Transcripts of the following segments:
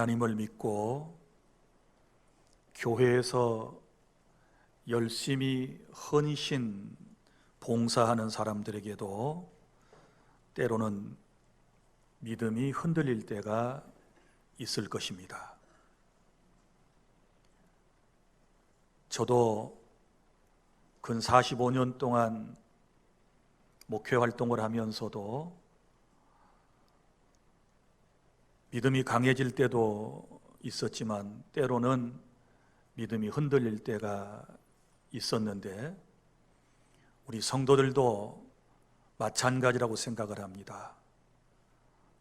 하나님을 믿고 교회에서 열심히 헌신 봉사하는 사람들에게도 때로는 믿음이 흔들릴 때가 있을 것입니다. 저도 근 45년 동안 목회 활동을 하면서도 믿음이 강해질 때도 있었지만 때로는 믿음이 흔들릴 때가 있었는데 우리 성도들도 마찬가지라고 생각을 합니다.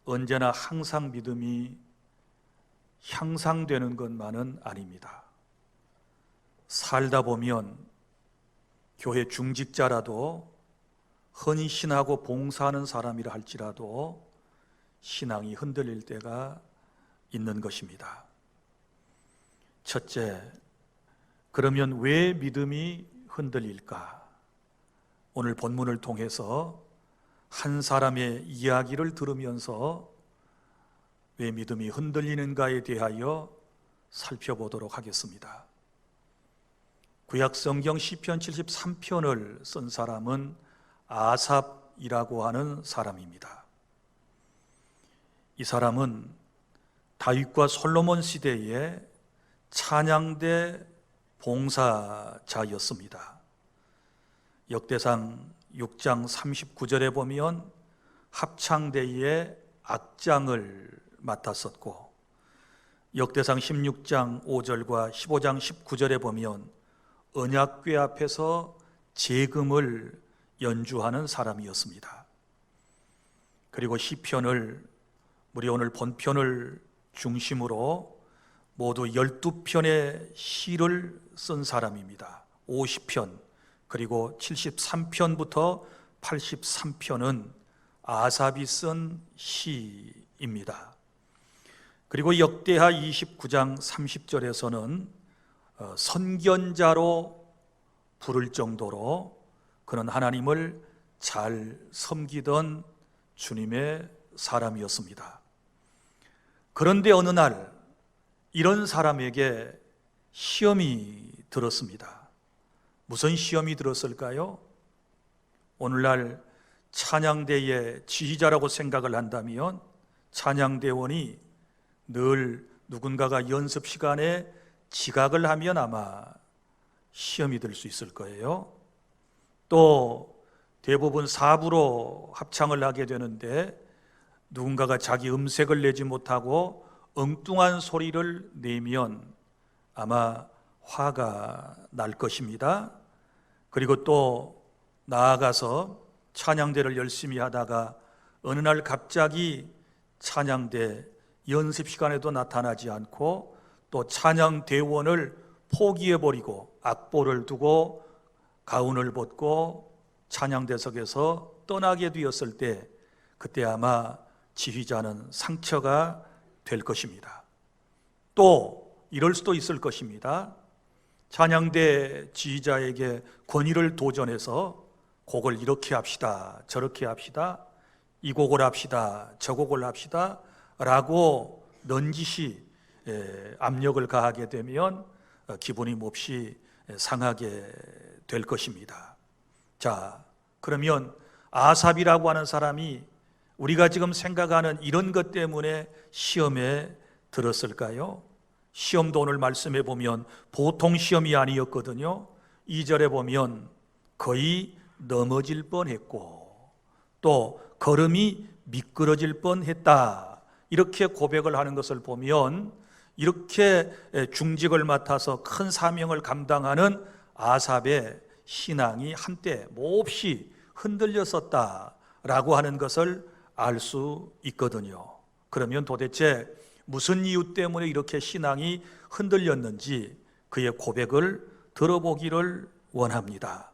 언제나 항상 믿음이 향상되는 것만은 아닙니다. 살다 보면 교회 중직자라도 헌신하고 봉사하는 사람이라 할지라도 신앙이 흔들릴 때가 있는 것입니다. 첫째, 그러면 왜 믿음이 흔들릴까? 오늘 본문을 통해서 한 사람의 이야기를 들으면서 왜 믿음이 흔들리는가에 대하여 살펴보도록 하겠습니다. 구약 성경 시편 73편을 쓴 사람은 아삽이라고 하는 사람입니다. 이 사람은 다윗과 솔로몬 시대에 찬양대 봉사자였습니다. 역대상 6장 39절에 보면 합창대의 악장을 맡았었고 역대상 16장 5절과 15장 19절에 보면 언약궤 앞에서 재금을 연주하는 사람이었습니다. 그리고 시편을 우리 오늘 본편을 중심으로 모두 12편의 시를 쓴 사람입니다. 50편 그리고 73편부터 83편은 아삽이 쓴 시입니다. 그리고 역대하 29장 30절에서는 어, 선견자로 부를 정도로 그는 하나님을 잘 섬기던 주님의 사람이었습니다. 그런데 어느 날 이런 사람에게 시험이 들었습니다. 무슨 시험이 들었을까요? 오늘날 찬양대의 지휘자라고 생각을 한다면 찬양대원이 늘 누군가가 연습 시간에 지각을 하면 아마 시험이 될 수 있을 거예요. 또 대부분 사부로 합창을 하게 되는데 누군가가 자기 음색을 내지 못하고 엉뚱한 소리를 내면 아마 화가 날 것입니다. 그리고 또 나아가서 찬양대를 열심히 하다가 어느 날 갑자기 찬양대 연습 시간에도 나타나지 않고 또 찬양 대원을 포기해 버리고 악보를 두고 가운을 벗고 찬양대석에서 떠나게 되었을 때 그때 아마 지휘자는 상처가 될 것입니다. 또 이럴 수도 있을 것입니다. 찬양대 지휘자에게 권위를 도전해서 곡을 이렇게 합시다. 저렇게 합시다. 이 곡을 합시다. 저 곡을 합시다. 라고 넌지시 압력을 가하게 되면 어, 기분이 몹시 상하게 될 것입니다. 자, 그러면 아삽이라고 하는 사람이 우리가 지금 생각하는 이런 것 때문에 시험에 들었을까요? 시험도 오늘 말씀해 보면 보통 시험이 아니었거든요. 2절에 보면 거의 넘어질 뻔했고 또 걸음이 미끄러질 뻔했다. 이렇게 고백을 하는 것을 보면 이렇게 중직을 맡아서 큰 사명을 감당하는 아삽의 신앙이 한때 몹시 흔들렸었다라고 하는 것을 알 수 있거든요. 그러면 도대체 무슨 이유 때문에 이렇게 신앙이 흔들렸는지 그의 고백을 들어보기를 원합니다.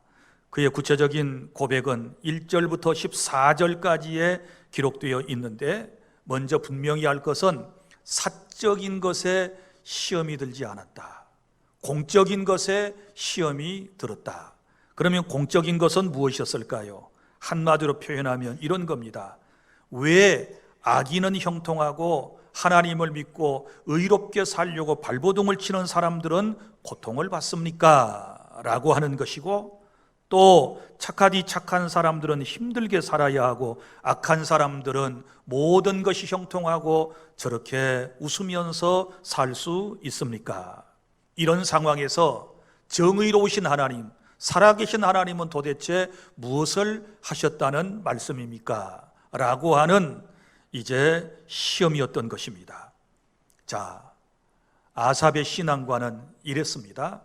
그의 구체적인 고백은 1절부터 14절까지에 기록되어 있는데 먼저 분명히 할 것은 사적인 것에 시험이 들지 않았다. 공적인 것에 시험이 들었다. 그러면 공적인 것은 무엇이었을까요? 한마디로 표현하면 이런 겁니다. 왜 악인은 형통하고 하나님을 믿고 의롭게 살려고 발버둥을 치는 사람들은 고통을 받습니까? 라고 하는 것이고 또 착하디 착한 사람들은 힘들게 살아야 하고 악한 사람들은 모든 것이 형통하고 저렇게 웃으면서 살 수 있습니까? 이런 상황에서 정의로우신 하나님, 살아계신 하나님은 도대체 무엇을 하셨다는 말씀입니까? 라고 하는 이제 시험이었던 것입니다. 자, 아삽의 신앙과는 이랬습니다.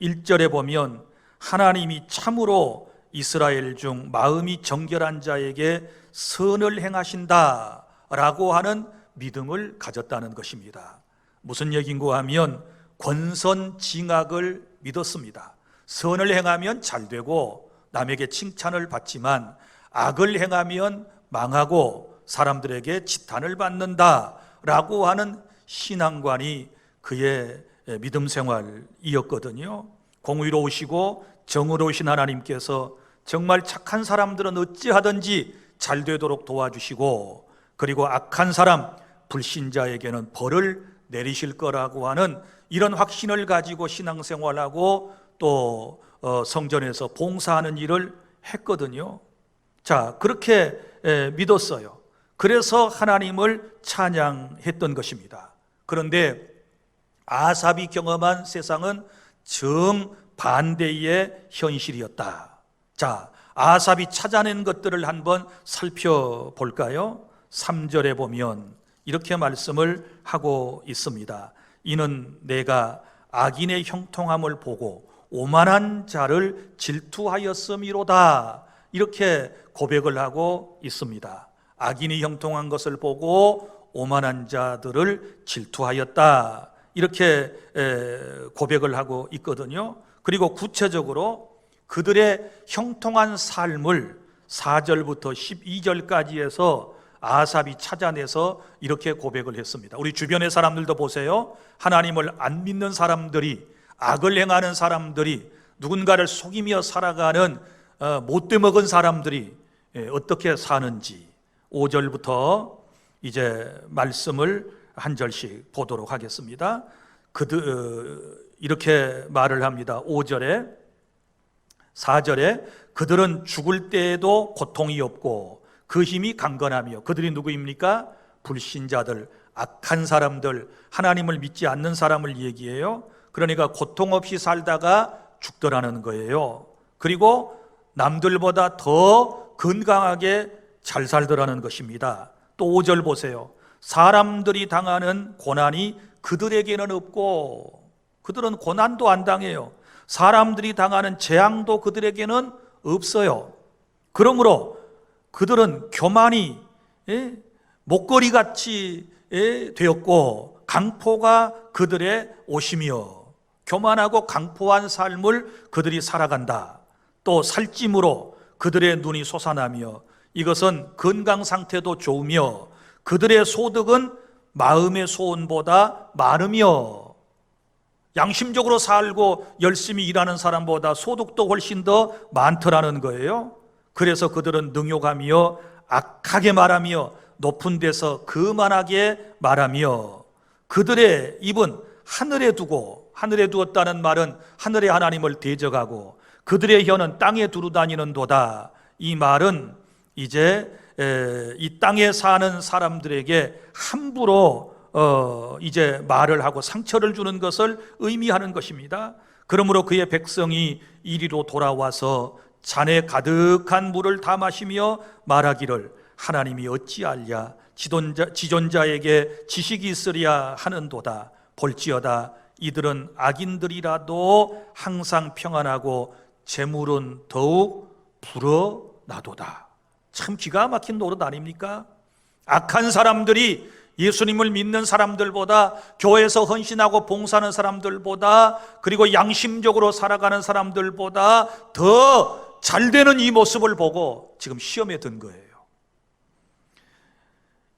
1절에 보면 하나님이 참으로 이스라엘 중 마음이 정결한 자에게 선을 행하신다 라고 하는 믿음을 가졌다는 것입니다. 무슨 얘기인고 하면 권선 징악을 믿었습니다. 선을 행하면 잘 되고 남에게 칭찬을 받지만 악을 행하면 망하고 사람들에게 지탄을 받는다 라고 하는 신앙관이 그의 믿음 생활이었거든요. 공의로우시고 정의로우신 하나님께서 정말 착한 사람들은 어찌하든지 잘 되도록 도와주시고 그리고 악한 사람, 불신자에게는 벌을 내리실 거라고 하는 이런 확신을 가지고 신앙생활하고 또 어, 성전에서 봉사하는 일을 했거든요. 자, 그렇게 에, 믿었어요. 그래서 하나님을 찬양했던 것입니다. 그런데 아삽이 경험한 세상은 정반대의 현실이었다. 자, 아삽이 찾아낸 것들을 한번 살펴볼까요? 3절에 보면 이렇게 말씀을 하고 있습니다. 이는 내가 악인의 형통함을 보고 오만한 자를 질투하였음이로다. 이렇게 고백을 하고 있습니다. 악인이 형통한 것을 보고 오만한 자들을 질투하였다. 이렇게 고백을 하고 있거든요. 그리고 구체적으로 그들의 형통한 삶을 4절부터 12절까지 해서 아삽이 찾아내서 이렇게 고백을 했습니다. 우리 주변의 사람들도 보세요. 하나님을 안 믿는 사람들이 악을 행하는 사람들이 누군가를 속이며 살아가는 어, 못돼 먹은 사람들이 예, 어떻게 사는지 5절부터 이제 말씀을 한 절씩 보도록 하겠습니다. 그들 어, 이렇게 말을 합니다. 5절에 4절에 그들은 죽을 때에도 고통이 없고 그 힘이 강건하며 그들이 누구입니까? 불신자들, 악한 사람들, 하나님을 믿지 않는 사람을 얘기해요. 그러니까 고통 없이 살다가 죽더라는 거예요. 그리고 남들보다 더 건강하게 잘 살더라는 것입니다. 또 5절 보세요. 사람들이 당하는 고난이 그들에게는 없고 그들은 고난도 안 당해요. 사람들이 당하는 재앙도 그들에게는 없어요. 그러므로 그들은 교만이 예? 목걸이 같이 예? 되었고 강포가 그들의 옷이며 교만하고 강포한 삶을 그들이 살아간다. 또 살찜으로 그들의 눈이 솟아나며 이것은 건강 상태도 좋으며 그들의 소득은 마음의 소원보다 많으며 양심적으로 살고 열심히 일하는 사람보다 소득도 훨씬 더 많더라는 거예요. 그래서 그들은 능욕하며 악하게 말하며 높은 데서 그만하게 말하며 그들의 입은 하늘에 두고 하늘에 두었다는 말은 하늘의 하나님을 대적하고 그들의 혀는 땅에 두루 다니는 도다. 이 말은 이제 이 땅에 사는 사람들에게 함부로 어 이제 말을 하고 상처를 주는 것을 의미하는 것입니다. 그러므로 그의 백성이 이리로 돌아와서 잔에 가득한 물을 다 마시며 말하기를 하나님이 어찌 알랴 지존자, 지존자에게 지식이 있으랴 하는도다 볼지어다 이들은 악인들이라도 항상 평안하고 재물은 더욱 불어나도다 참 기가 막힌 노릇 아닙니까? 악한 사람들이 예수님을 믿는 사람들보다 교회에서 헌신하고 봉사하는 사람들보다 그리고 양심적으로 살아가는 사람들보다 더 잘 되는 이 모습을 보고 지금 시험에 든 거예요.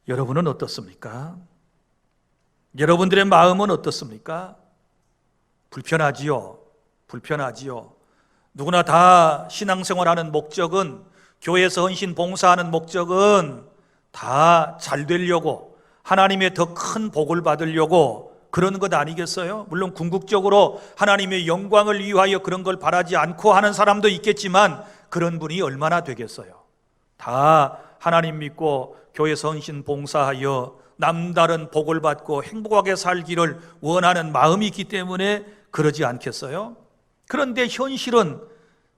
여러분은 어떻습니까? 여러분들의 마음은 어떻습니까? 불편하지요. 불편하지요. 누구나 다 신앙생활하는 목적은 교회에서 헌신 봉사하는 목적은 다 잘 되려고 하나님의 더 큰 복을 받으려고 그러는 것 아니겠어요? 물론 궁극적으로 하나님의 영광을 위하여 그런 걸 바라지 않고 하는 사람도 있겠지만 그런 분이 얼마나 되겠어요? 다 하나님 믿고 교회 선신 봉사하여 남다른 복을 받고 행복하게 살기를 원하는 마음이 있기 때문에 그러지 않겠어요? 그런데 현실은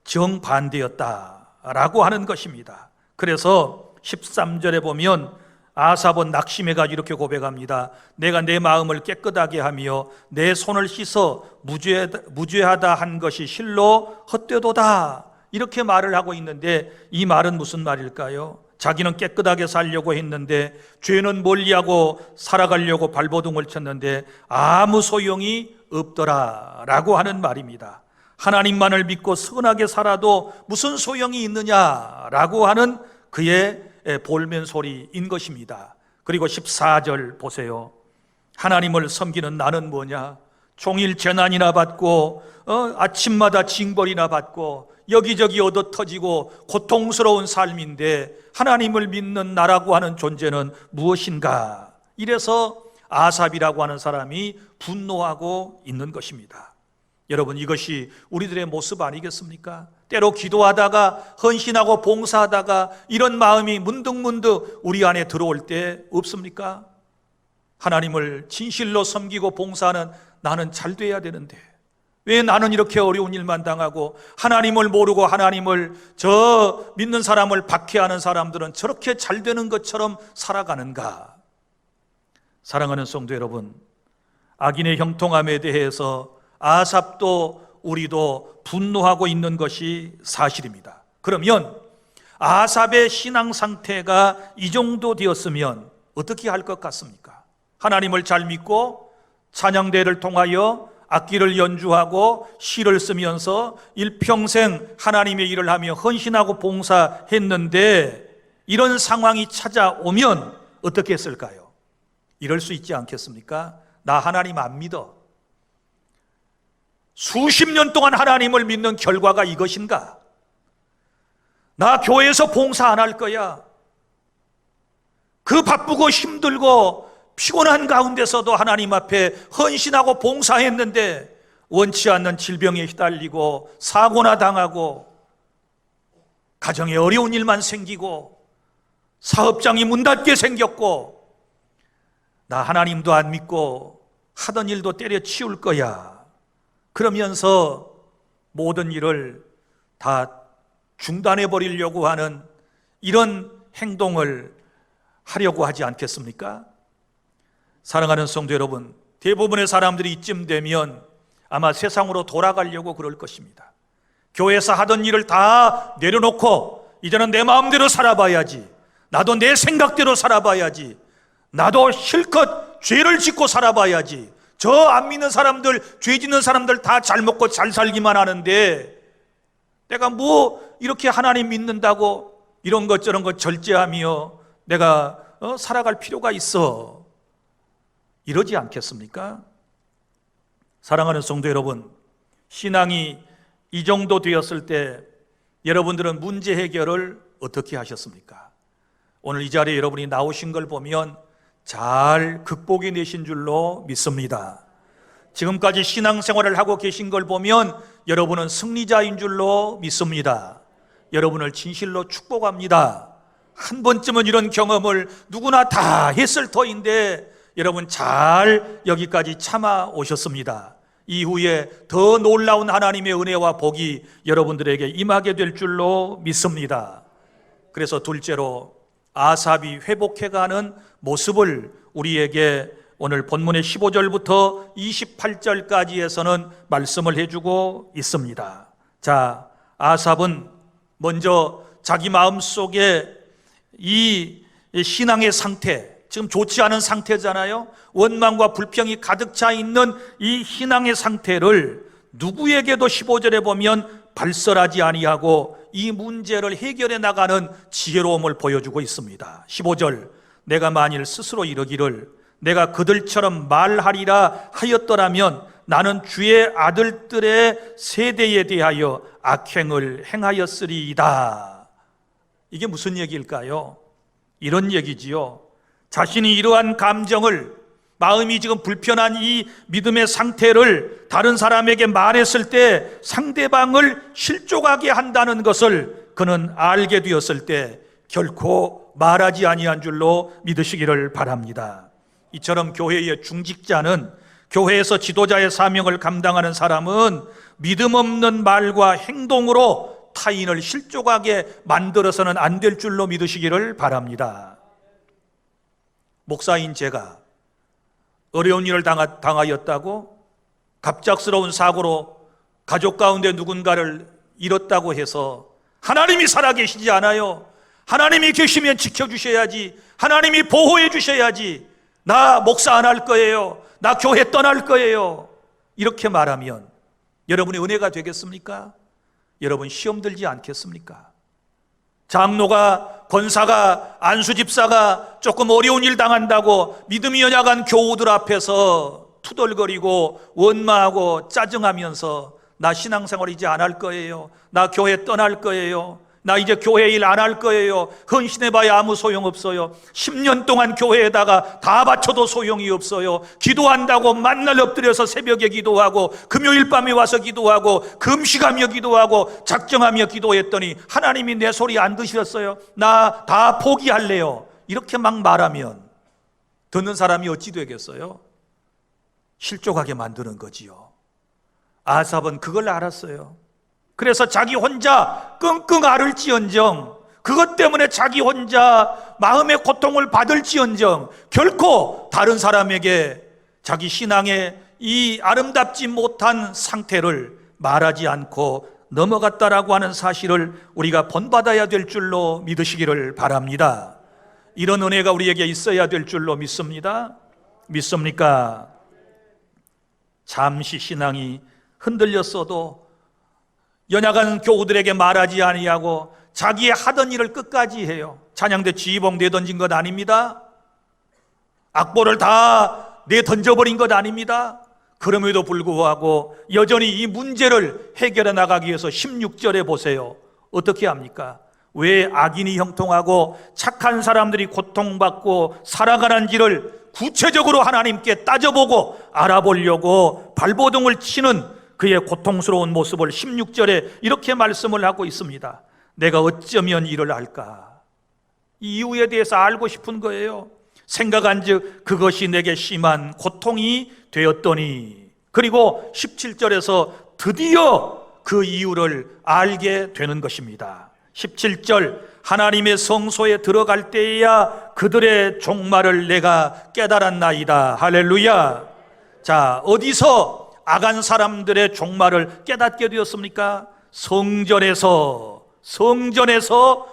정반대였다라고 하는 것입니다. 그래서 13절에 보면 아삽은 낙심해가지고 이렇게 고백합니다. 내가 내 마음을 깨끗하게 하며 내 손을 씻어 무죄, 무죄하다 한 것이 실로 헛되도다. 이렇게 말을 하고 있는데 이 말은 무슨 말일까요? 자기는 깨끗하게 살려고 했는데 죄는 멀리하고 살아가려고 발버둥을 쳤는데 아무 소용이 없더라 라고 하는 말입니다. 하나님만을 믿고 선하게 살아도 무슨 소용이 있느냐라고 하는 그의 볼멘 소리인 것입니다. 그리고 14절 보세요. 하나님을 섬기는 나는 뭐냐? 종일 재난이나 받고 어, 아침마다 징벌이나 받고 여기저기 얻어 터지고 고통스러운 삶인데 하나님을 믿는 나라고 하는 존재는 무엇인가? 이래서 아삽이라고 하는 사람이 분노하고 있는 것입니다. 여러분 이것이 우리들의 모습 아니겠습니까? 때로 기도하다가 헌신하고 봉사하다가 이런 마음이 문득문득 우리 안에 들어올 때 없습니까? 하나님을 진실로 섬기고 봉사하는 나는 잘 돼야 되는데 왜 나는 이렇게 어려운 일만 당하고 하나님을 모르고 하나님을 저 믿는 사람을 박해하는 사람들은 저렇게 잘 되는 것처럼 살아가는가? 사랑하는 성도 여러분, 악인의 형통함에 대해서 아삽도 우리도 분노하고 있는 것이 사실입니다. 그러면 아삽의 신앙 상태가 이 정도 되었으면 어떻게 할 것 같습니까? 하나님을 잘 믿고 찬양대를 통하여 악기를 연주하고 시를 쓰면서 일평생 하나님의 일을 하며 헌신하고 봉사했는데 이런 상황이 찾아오면 어떻게 했을까요? 이럴 수 있지 않겠습니까? 나 하나님 안 믿어. 수십 년 동안 하나님을 믿는 결과가 이것인가? 나 교회에서 봉사 안 할 거야. 그 바쁘고 힘들고 피곤한 가운데서도 하나님 앞에 헌신하고 봉사했는데 원치 않는 질병에 휘달리고 사고나 당하고 가정에 어려운 일만 생기고 사업장이 문 닫게 생겼고 나 하나님도 안 믿고 하던 일도 때려치울 거야. 그러면서 모든 일을 다 중단해 버리려고 하는 이런 행동을 하려고 하지 않겠습니까? 사랑하는 성도 여러분, 대부분의 사람들이 이쯤 되면 아마 세상으로 돌아가려고 그럴 것입니다. 교회에서 하던 일을 다 내려놓고 이제는 내 마음대로 살아봐야지. 나도 내 생각대로 살아봐야지. 나도 실컷 죄를 짓고 살아봐야지. 저 안 믿는 사람들, 죄 짓는 사람들 다 잘 먹고 잘 살기만 하는데 내가 뭐 이렇게 하나님 믿는다고 이런 것 저런 것 절제하며 내가 어, 살아갈 필요가 있어. 이러지 않겠습니까? 사랑하는 성도 여러분, 신앙이 이 정도 되었을 때 여러분들은 문제 해결을 어떻게 하셨습니까? 오늘 이 자리에 여러분이 나오신 걸 보면 잘 극복해 내신 줄로 믿습니다. 지금까지 신앙생활을 하고 계신 걸 보면 여러분은 승리자인 줄로 믿습니다. 여러분을 진실로 축복합니다. 한 번쯤은 이런 경험을 누구나 다 했을 터인데 여러분 잘 여기까지 참아 오셨습니다. 이후에 더 놀라운 하나님의 은혜와 복이 여러분들에게 임하게 될 줄로 믿습니다. 그래서 둘째로 아삽이 회복해가는 모습을 우리에게 오늘 본문의 15절부터 28절까지에서는 말씀을 해주고 있습니다. 자, 아삽은 먼저 자기 마음 속에 이 신앙의 상태, 지금 좋지 않은 상태잖아요. 원망과 불평이 가득 차 있는 이 신앙의 상태를 누구에게도 15절에 보면 발설하지 아니하고 이 문제를 해결해 나가는 지혜로움을 보여주고 있습니다. 15절 내가 만일 스스로 이르기를 내가 그들처럼 말하리라 하였더라면 나는 주의 아들들의 세대에 대하여 악행을 행하였으리이다. 이게 무슨 얘기일까요? 이런 얘기지요. 자신이 이러한 감정을 마음이 지금 불편한 이 믿음의 상태를 다른 사람에게 말했을 때 상대방을 실족하게 한다는 것을 그는 알게 되었을 때 결코 말하지 아니한 줄로 믿으시기를 바랍니다. 이처럼 교회의 중직자는 교회에서 지도자의 사명을 감당하는 사람은 믿음 없는 말과 행동으로 타인을 실족하게 만들어서는 안 될 줄로 믿으시기를 바랍니다. 목사인 제가 어려운 일을 당하, 당하였다고 갑작스러운 사고로 가족 가운데 누군가를 잃었다고 해서 하나님이 살아계시지 않아요. 하나님이 계시면 지켜주셔야지. 하나님이 보호해 주셔야지. 나 목사 안 할 거예요. 나 교회 떠날 거예요. 이렇게 말하면 여러분의 은혜가 되겠습니까? 여러분 시험 들지 않겠습니까? 장로가, 권사가, 안수 집사가 조금 어려운 일 당한다고 믿음이 연약한 교우들 앞에서 투덜거리고 원망하고 짜증하면서 나 신앙생활 이제 안 할 거예요. 나 교회 떠날 거예요. 나 이제 교회 일 안 할 거예요. 헌신해봐야 아무 소용 없어요. 10년 동안 교회에다가 다 바쳐도 소용이 없어요. 기도한다고 만날 엎드려서 새벽에 기도하고 금요일 밤에 와서 기도하고 금식하며 기도하고 작정하며 기도했더니 하나님이 내 소리 안 드셨어요. 나 다 포기할래요. 이렇게 막 말하면 듣는 사람이 어찌 되겠어요? 실족하게 만드는 거지요. 아삽은 그걸 알았어요. 그래서 자기 혼자 끙끙 앓을 지언정 그것 때문에 자기 혼자 마음의 고통을 받을지언정 결코 다른 사람에게 자기 신앙의 이 아름답지 못한 상태를 말하지 않고 넘어갔다라고 하는 사실을 우리가 본받아야 될 줄로 믿으시기를 바랍니다. 이런 은혜가 우리에게 있어야 될 줄로 믿습니다. 믿습니까? 잠시 신앙이 흔들렸어도 연약한 교우들에게 말하지 아니하고 자기의 하던 일을 끝까지 해요. 찬양대 지휘봉 내던진 것 아닙니다. 악보를 다 내 던져버린 것 아닙니다. 그럼에도 불구하고 여전히 이 문제를 해결해 나가기 위해서 16절에 보세요. 어떻게 합니까? 왜 악인이 형통하고 착한 사람들이 고통받고 살아가는지를 구체적으로 하나님께 따져보고 알아보려고 발버둥을 치는 그의 고통스러운 모습을 16절에 이렇게 말씀을 하고 있습니다. 내가 어쩌면 이를 알까? 이 이유에 대해서 알고 싶은 거예요. 생각한 즉 그것이 내게 심한 고통이 되었더니 그리고 17절에서 드디어 그 이유를 알게 되는 것입니다. 17절 하나님의 성소에 들어갈 때에야 그들의 종말을 내가 깨달았나이다. 할렐루야. 자, 어디서 악한 사람들의 종말을 깨닫게 되었습니까? 성전에서 성전에서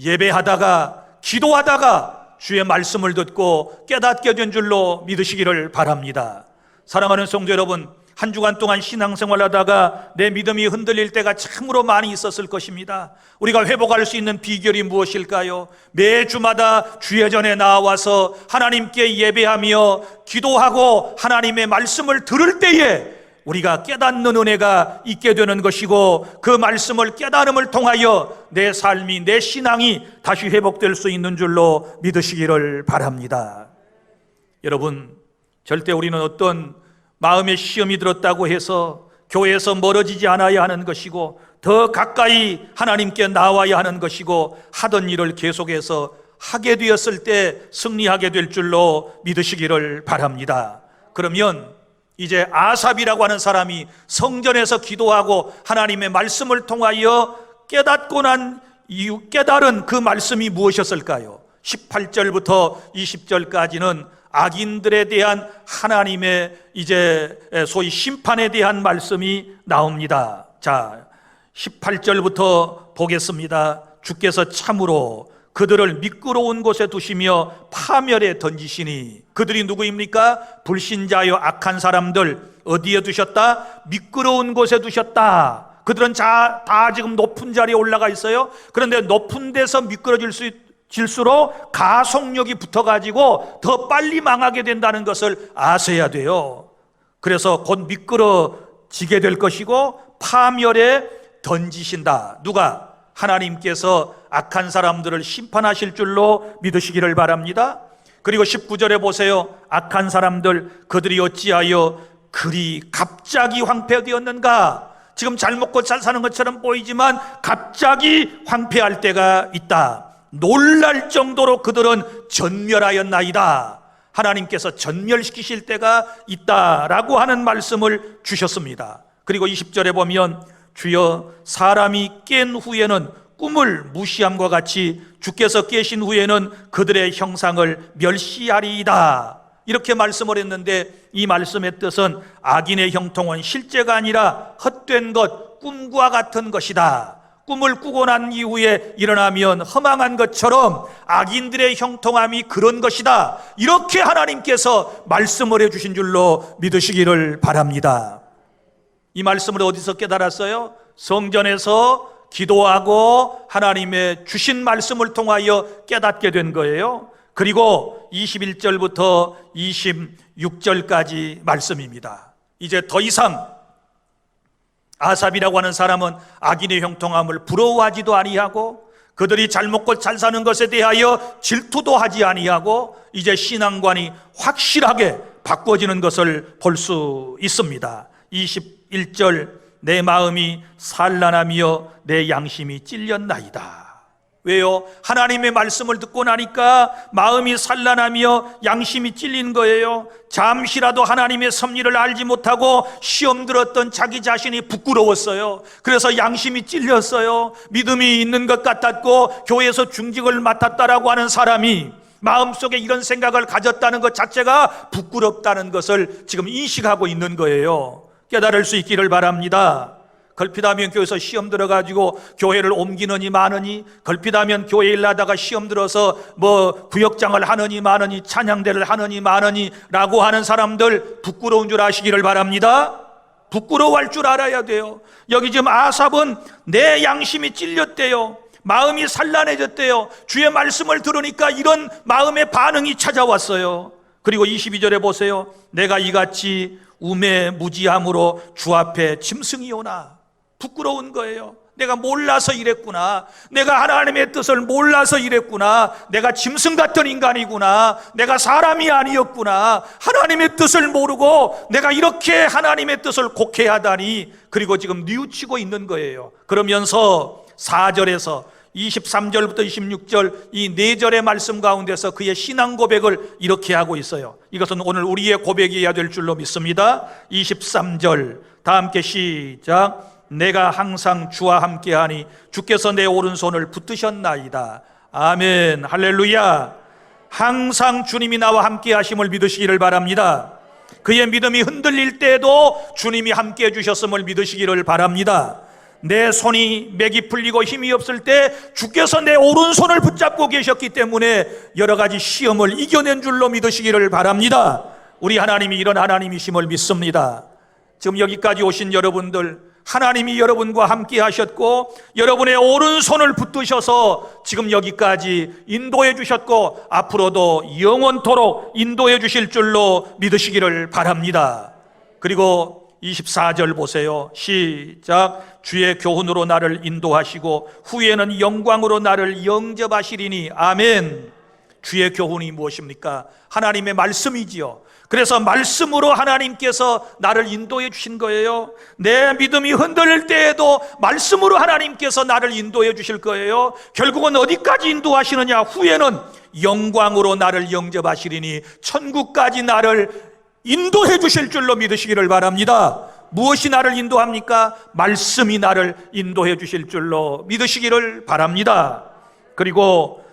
예배하다가 기도하다가 주의 말씀을 듣고 깨닫게 된 줄로 믿으시기를 바랍니다. 사랑하는 성도 여러분, 한 주간 동안 신앙생활 하다가 내 믿음이 흔들릴 때가 참으로 많이 있었을 것입니다. 우리가 회복할 수 있는 비결이 무엇일까요? 매주마다 주의 전에 나와서 하나님께 예배하며 기도하고 하나님의 말씀을 들을 때에 우리가 깨닫는 은혜가 있게 되는 것이고 그 말씀을 깨달음을 통하여 내 삶이 내 신앙이 다시 회복될 수 있는 줄로 믿으시기를 바랍니다. 여러분, 절대 우리는 어떤 마음의 시험이 들었다고 해서 교회에서 멀어지지 않아야 하는 것이고 더 가까이 하나님께 나와야 하는 것이고 하던 일을 계속해서 하게 되었을 때 승리하게 될 줄로 믿으시기를 바랍니다. 그러면 이제 아삽이라고 하는 사람이 성전에서 기도하고 하나님의 말씀을 통하여 깨닫고 난 이유 깨달은 그 말씀이 무엇이었을까요? 18절부터 20절까지는 악인들에 대한 하나님의 이제 소위 심판에 대한 말씀이 나옵니다. 자, 18절부터 보겠습니다. 주께서 참으로 그들을 미끄러운 곳에 두시며 파멸에 던지시니 그들이 누구입니까? 불신자여 악한 사람들 어디에 두셨다? 미끄러운 곳에 두셨다. 그들은 자, 다 지금 높은 자리에 올라가 있어요. 그런데 높은 데서 미끄러질 수 질수록 가속력이 붙어가지고 더 빨리 망하게 된다는 것을 아셔야 돼요. 그래서 곧 미끄러지게 될 것이고 파멸에 던지신다. 누가? 하나님께서 악한 사람들을 심판하실 줄로 믿으시기를 바랍니다. 그리고 19절에 보세요. 악한 사람들 그들이 어찌하여 그리 갑자기 황폐되었는가? 지금 잘 먹고 잘 사는 것처럼 보이지만 갑자기 황폐할 때가 있다. 놀랄 정도로 그들은 전멸하였나이다. 하나님께서 전멸시키실 때가 있다라고 하는 말씀을 주셨습니다. 그리고 20절에 보면 주여 사람이 깬 후에는 꿈을 무시함과 같이 주께서 깨신 후에는 그들의 형상을 멸시하리이다. 이렇게 말씀을 했는데 이 말씀의 뜻은 악인의 형통은 실제가 아니라 헛된 것, 꿈과 같은 것이다. 꿈을 꾸고 난 이후에 일어나면 허망한 것처럼 악인들의 형통함이 그런 것이다. 이렇게 하나님께서 말씀을 해주신 줄로 믿으시기를 바랍니다. 이 말씀을 어디서 깨달았어요? 성전에서 기도하고 하나님의 주신 말씀을 통하여 깨닫게 된 거예요. 그리고 21절부터 26절까지 말씀입니다. 이제 더 이상 아삽이라고 하는 사람은 악인의 형통함을 부러워하지도 아니하고 그들이 잘 먹고 잘 사는 것에 대하여 질투도 하지 아니하고 이제 신앙관이 확실하게 바꿔지는 것을 볼 수 있습니다. 21절 내 마음이 산란하며 내 양심이 찔렸나이다. 왜요? 하나님의 말씀을 듣고 나니까 마음이 산란하며 양심이 찔린 거예요. 잠시라도 하나님의 섭리를 알지 못하고 시험 들었던 자기 자신이 부끄러웠어요. 그래서 양심이 찔렸어요. 믿음이 있는 것 같았고 교회에서 중직을 맡았다라고 하는 사람이 마음속에 이런 생각을 가졌다는 것 자체가 부끄럽다는 것을 지금 인식하고 있는 거예요. 깨달을 수 있기를 바랍니다. 걸핏하면 교회에서 시험 들어가지고 교회를 옮기느니 마느니 걸핏하면 교회 일 하다가 시험 들어서 뭐 부역장을 하느니 마느니 찬양대를 하느니 마느니 라고 하는 사람들 부끄러운 줄 아시기를 바랍니다. 부끄러워할 줄 알아야 돼요. 여기 지금 아삽은 내 양심이 찔렸대요. 마음이 산란해졌대요. 주의 말씀을 들으니까 이런 마음의 반응이 찾아왔어요. 그리고 22절에 보세요. 내가 이같이 우매무지함으로 주 앞에 짐승이 오나 부끄러운 거예요. 내가 몰라서 이랬구나. 내가 하나님의 뜻을 몰라서 이랬구나. 내가 짐승 같은 인간이구나. 내가 사람이 아니었구나. 하나님의 뜻을 모르고 내가 이렇게 하나님의 뜻을 곡해하다니. 그리고 지금 뉘우치고 있는 거예요. 그러면서 4절에서 23절부터 26절 이 네 절의 말씀 가운데서 그의 신앙 고백을 이렇게 하고 있어요. 이것은 오늘 우리의 고백이어야 될 줄로 믿습니다. 23절 다 함께 시작. 내가 항상 주와 함께하니 주께서 내 오른손을 붙드셨나이다. 아멘. 할렐루야. 항상 주님이 나와 함께 하심을 믿으시기를 바랍니다. 그의 믿음이 흔들릴 때에도 주님이 함께 해 주셨음을 믿으시기를 바랍니다. 내 손이 맥이 풀리고 힘이 없을 때 주께서 내 오른손을 붙잡고 계셨기 때문에 여러 가지 시험을 이겨낸 줄로 믿으시기를 바랍니다. 우리 하나님이 이런 하나님이심을 믿습니다. 지금 여기까지 오신 여러분들 하나님이 여러분과 함께 하셨고 여러분의 오른손을 붙드셔서 지금 여기까지 인도해 주셨고 앞으로도 영원토록 인도해 주실 줄로 믿으시기를 바랍니다. 그리고 24절 보세요. 시작. 주의 교훈으로 나를 인도하시고 후에는 영광으로 나를 영접하시리니 아멘. 주의 교훈이 무엇입니까? 하나님의 말씀이지요. 그래서 말씀으로 하나님께서 나를 인도해 주신 거예요. 내 믿음이 흔들릴 때에도 말씀으로 하나님께서 나를 인도해 주실 거예요. 결국은 어디까지 인도하시느냐? 후에는 영광으로 나를 영접하시리니 천국까지 나를 인도해 주실 줄로 믿으시기를 바랍니다. 무엇이 나를 인도합니까? 말씀이 나를 인도해 주실 줄로 믿으시기를 바랍니다. 그리고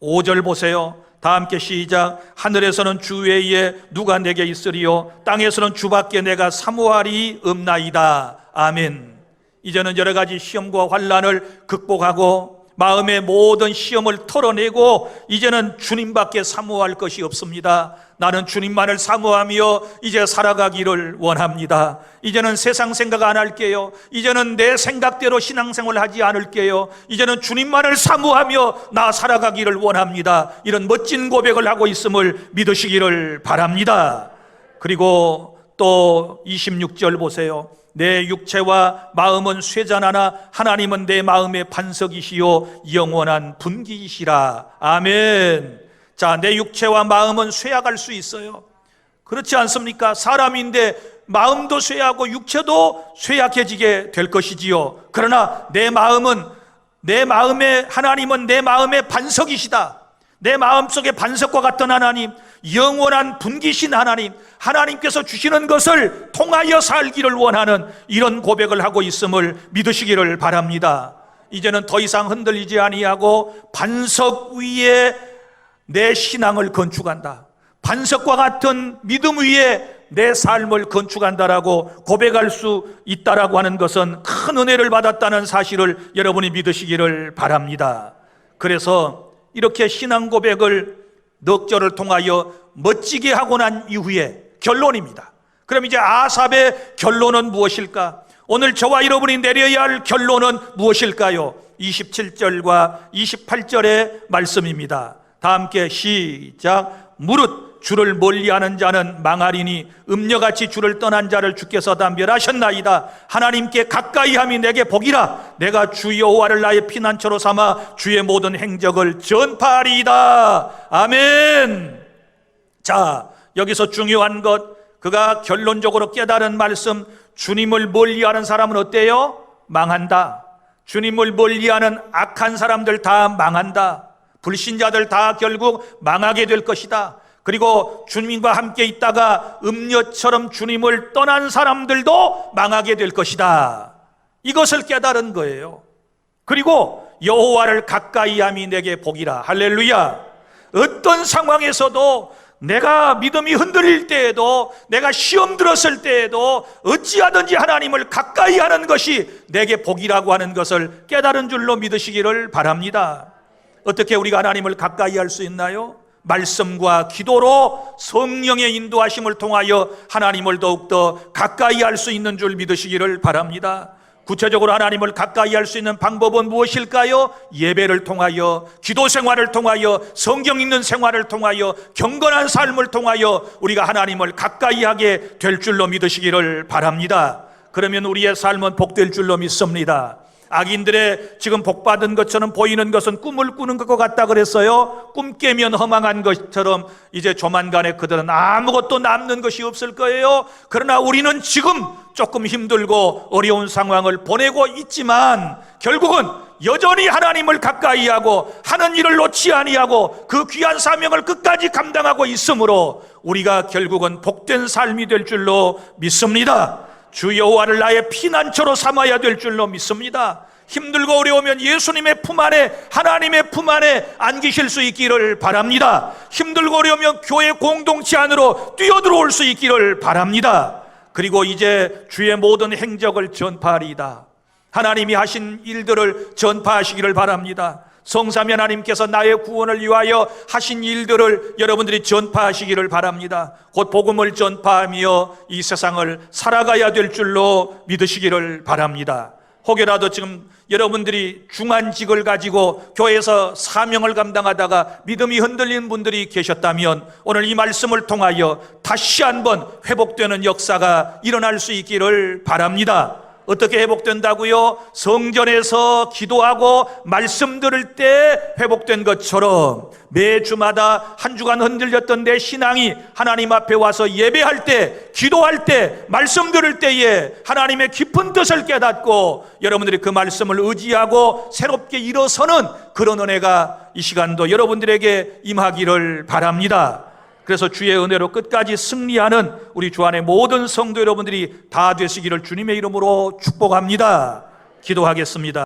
25절 보세요. 다 함께 시작. 하늘에서는 주 외에 누가 내게 있으리요? 땅에서는 주밖에 내가 사모하리 없나이다. 아멘. 이제는 여러 가지 시험과 환란을 극복하고 마음의 모든 시험을 털어내고 이제는 주님밖에 사모할 것이 없습니다. 나는 주님만을 사모하며 이제 살아가기를 원합니다. 이제는 세상 생각 안 할게요. 이제는 내 생각대로 신앙생활 하지 않을게요. 이제는 주님만을 사모하며 나 살아가기를 원합니다. 이런 멋진 고백을 하고 있음을 믿으시기를 바랍니다. 그리고 또 26절 보세요. 내 육체와 마음은 쇠잔하나 하나님은 내 마음의 반석이시요 영원한 분기이시라. 아멘. 자, 내 육체와 마음은 쇠약할 수 있어요. 그렇지 않습니까? 사람인데 마음도 쇠하고 육체도 쇠약해지게 될 것이지요. 그러나 내 마음은 내 마음에 하나님은 내 마음의 반석이시다. 내 마음속의 반석과 같던 하나님, 영원한 분기신 하나님, 하나님께서 주시는 것을 통하여 살기를 원하는 이런 고백을 하고 있음을 믿으시기를 바랍니다. 이제는 더 이상 흔들리지 아니하고 반석 위에 내 신앙을 건축한다. 반석과 같은 믿음 위에 내 삶을 건축한다라고 고백할 수 있다라고 하는 것은 큰 은혜를 받았다는 사실을 여러분이 믿으시기를 바랍니다. 그래서 이렇게 신앙 고백을 넉 절을 통하여 멋지게 하고 난 이후에 결론입니다. 그럼 이제 아삽의 결론은 무엇일까? 오늘 저와 여러분이 내려야 할 결론은 무엇일까요? 27절과 28절의 말씀입니다. 다 함께 시작. 무릇 주를 멀리하는 자는 망하리니 음녀같이 주를 떠난 자를 주께서 다 멸하셨나이다. 하나님께 가까이함이 내게 복이라. 내가 주 여호와를 나의 피난처로 삼아 주의 모든 행적을 전파하리이다. 아멘. 자, 여기서 중요한 것, 그가 결론적으로 깨달은 말씀, 주님을 멀리하는 사람은 어때요? 망한다. 주님을 멀리하는 악한 사람들 다 망한다. 불신자들 다 결국 망하게 될 것이다. 그리고 주님과 함께 있다가 음녀처럼 주님을 떠난 사람들도 망하게 될 것이다. 이것을 깨달은 거예요. 그리고 여호와를 가까이 함이 내게 복이라. 할렐루야. 어떤 상황에서도 내가 믿음이 흔들릴 때에도 내가 시험 들었을 때에도 어찌하든지 하나님을 가까이 하는 것이 내게 복이라고 하는 것을 깨달은 줄로 믿으시기를 바랍니다. 어떻게 우리가 하나님을 가까이 할 수 있나요? 말씀과 기도로 성령의 인도하심을 통하여 하나님을 더욱더 가까이 할 수 있는 줄 믿으시기를 바랍니다. 구체적으로 하나님을 가까이 할 수 있는 방법은 무엇일까요? 예배를 통하여, 기도 생활을 통하여, 성경 읽는 생활을 통하여, 경건한 삶을 통하여 우리가 하나님을 가까이 하게 될 줄로 믿으시기를 바랍니다. 그러면 우리의 삶은 복될 줄로 믿습니다. 악인들의 지금 복받은 것처럼 보이는 것은 꿈을 꾸는 것과 같다 그랬어요. 꿈 깨면 허망한 것처럼 이제 조만간에 그들은 아무것도 남는 것이 없을 거예요. 그러나 우리는 지금 조금 힘들고 어려운 상황을 보내고 있지만 결국은 여전히 하나님을 가까이 하고 하는 일을 놓지 아니하고 그 귀한 사명을 끝까지 감당하고 있으므로 우리가 결국은 복된 삶이 될 줄로 믿습니다. 주 여호와를 나의 피난처로 삼아야 될 줄로 믿습니다. 힘들고 어려우면 예수님의 품 안에 하나님의 품 안에 안기실 수 있기를 바랍니다. 힘들고 어려우면 교회 공동체 안으로 뛰어들어올 수 있기를 바랍니다. 그리고 이제 주의 모든 행적을 전파하리이다. 하나님이 하신 일들을 전파하시기를 바랍니다. 성삼위 하나님께서 나의 구원을 위하여 하신 일들을 여러분들이 전파하시기를 바랍니다. 곧 복음을 전파하며 이 세상을 살아가야 될 줄로 믿으시기를 바랍니다. 혹여라도 지금 여러분들이 중한직을 가지고 교회에서 사명을 감당하다가 믿음이 흔들린 분들이 계셨다면 오늘 이 말씀을 통하여 다시 한번 회복되는 역사가 일어날 수 있기를 바랍니다. 어떻게 회복된다고요? 성전에서 기도하고 말씀 들을 때 회복된 것처럼 매주마다 한 주간 흔들렸던 내 신앙이 하나님 앞에 와서 예배할 때, 기도할 때, 말씀 들을 때에 하나님의 깊은 뜻을 깨닫고 여러분들이 그 말씀을 의지하고 새롭게 일어서는 그런 은혜가 이 시간도 여러분들에게 임하기를 바랍니다. 그래서 주의 은혜로 끝까지 승리하는 우리 주 안의 모든 성도 여러분들이 다 되시기를 주님의 이름으로 축복합니다. 기도하겠습니다.